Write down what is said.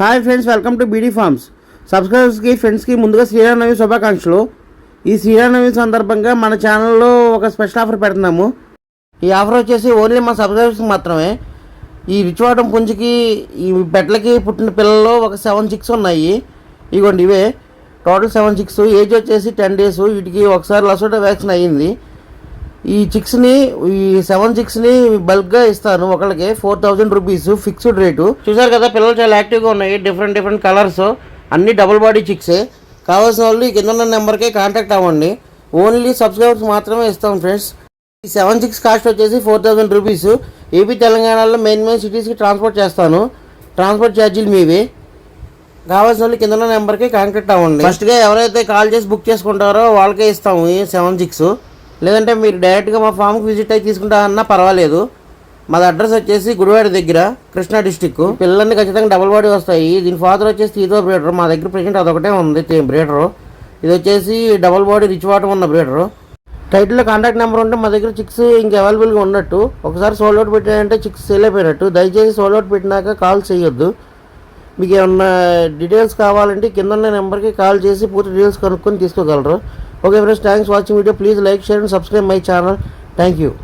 Hi friends welcome to BD farms సబ్స్క్రైబర్స్కి ఫ్రెండ్స్కి ముందుగా శ్రీరామనవమి శుభాకాంక్షలు. ఈ శ్రీరామనవమి సందర్భంగా మన ఛానల్లో ఒక స్పెషల్ ఆఫర్ పెడుతున్నాము. ఈ ఆఫర్ వచ్చేసి ఓన్లీ మా సబ్స్క్రైబర్స్కి మాత్రమే. ఈ రిచ్వాటం పుంజికి ఈ బెడ్లకి పుట్టిన పిల్లలు ఒక సెవెన్ సిక్స్ ఉన్నాయి. ఇగోండి ఇవే. టోటల్ సెవెన్ సిక్స్ ఏజ్ వచ్చేసి టెన్ డేస్ వీటికి ఒకసారి లసోటా వ్యాక్సిన్ అయ్యింది. ఈ చిక్స్ని ఈ సెవెన్ చిక్స్ని బల్క్గా ఇస్తాను. ఒకళ్ళకి four thousand rupees fixed rate చూసారు కదా పిల్లలు చాలా యాక్టివ్గా ఉన్నాయి. డిఫరెంట్ డిఫరెంట్ కలర్స్ అన్ని డబుల్ బాడీ చిక్సే కావాల్సిన వాళ్ళు ఈ కింద ఉన్న నెంబర్కే కాంటాక్ట్ అవ్వండి. ఓన్లీ సబ్స్క్రైబర్స్ మాత్రమే ఇస్తాం ఫ్రెండ్స్ ఈ సెవెన్ సిక్స్ కాస్ట్ వచ్చేసి ఫోర్ థౌజండ్ రూపీస్ ఏపీ తెలంగాణలో మెయిన్ మెయిన్ సిటీస్కి ట్రాన్స్పోర్ట్ చేస్తాను. ట్రాన్స్పోర్ట్ ఛార్జీలు మీవి. కావాల్సిన వాళ్ళు కింద ఉన్న నెంబర్కి కాంటాక్ట్ అవ్వండి. ఫస్ట్గా ఎవరైతే కాల్ చేసి బుక్ చేసుకుంటారో వాళ్ళకే ఇస్తాము ఈ సెవెన్ సిక్స్ లేదంటే మీరు డైరెక్ట్గా మా ఫామ్కి విజిట్ అయ్యి తీసుకుంటారన్నా పర్వాలేదు. మాది అడ్రస్ వచ్చేసి గుడివాడ దగ్గర కృష్ణా డిస్టిక్ పిల్లలన్నీ ఖచ్చితంగా డబుల్ బాడీ వస్తాయి. దీని ఫాదర్ వచ్చేసి తీతో బ్రీడర్ మా దగ్గర ప్రెసెంట్ అదొకటే ఉంది బ్రీడరు ఇది వచ్చేసి డబుల్ బాడీ రిచ్ వాటర్ ఉన్న బ్రీడరు టైటిల్లో కాంటాక్ట్ నెంబర్ ఉంటే మా దగ్గర చిక్స్ ఇంక అవైలబుల్గా ఉన్నట్టు. ఒకసారి సోల్ అవుట్ పెట్టారంటే చిక్స్ సేల్ అయిపోయినట్టు. దయచేసి సోల్ అవుట్ పెట్టినాక కాల్ చేయొద్దు. మీకు ఏమన్నా డీటెయిల్స్ కావాలంటే కింద ఉన్న నెంబర్కి కాల్ చేసి పూర్తి డీటెయిల్స్ కనుక్కొని తీసుకోగలరు. Okay friends, thanks for watching video. Please like, share and subscribe my channel. Thank you.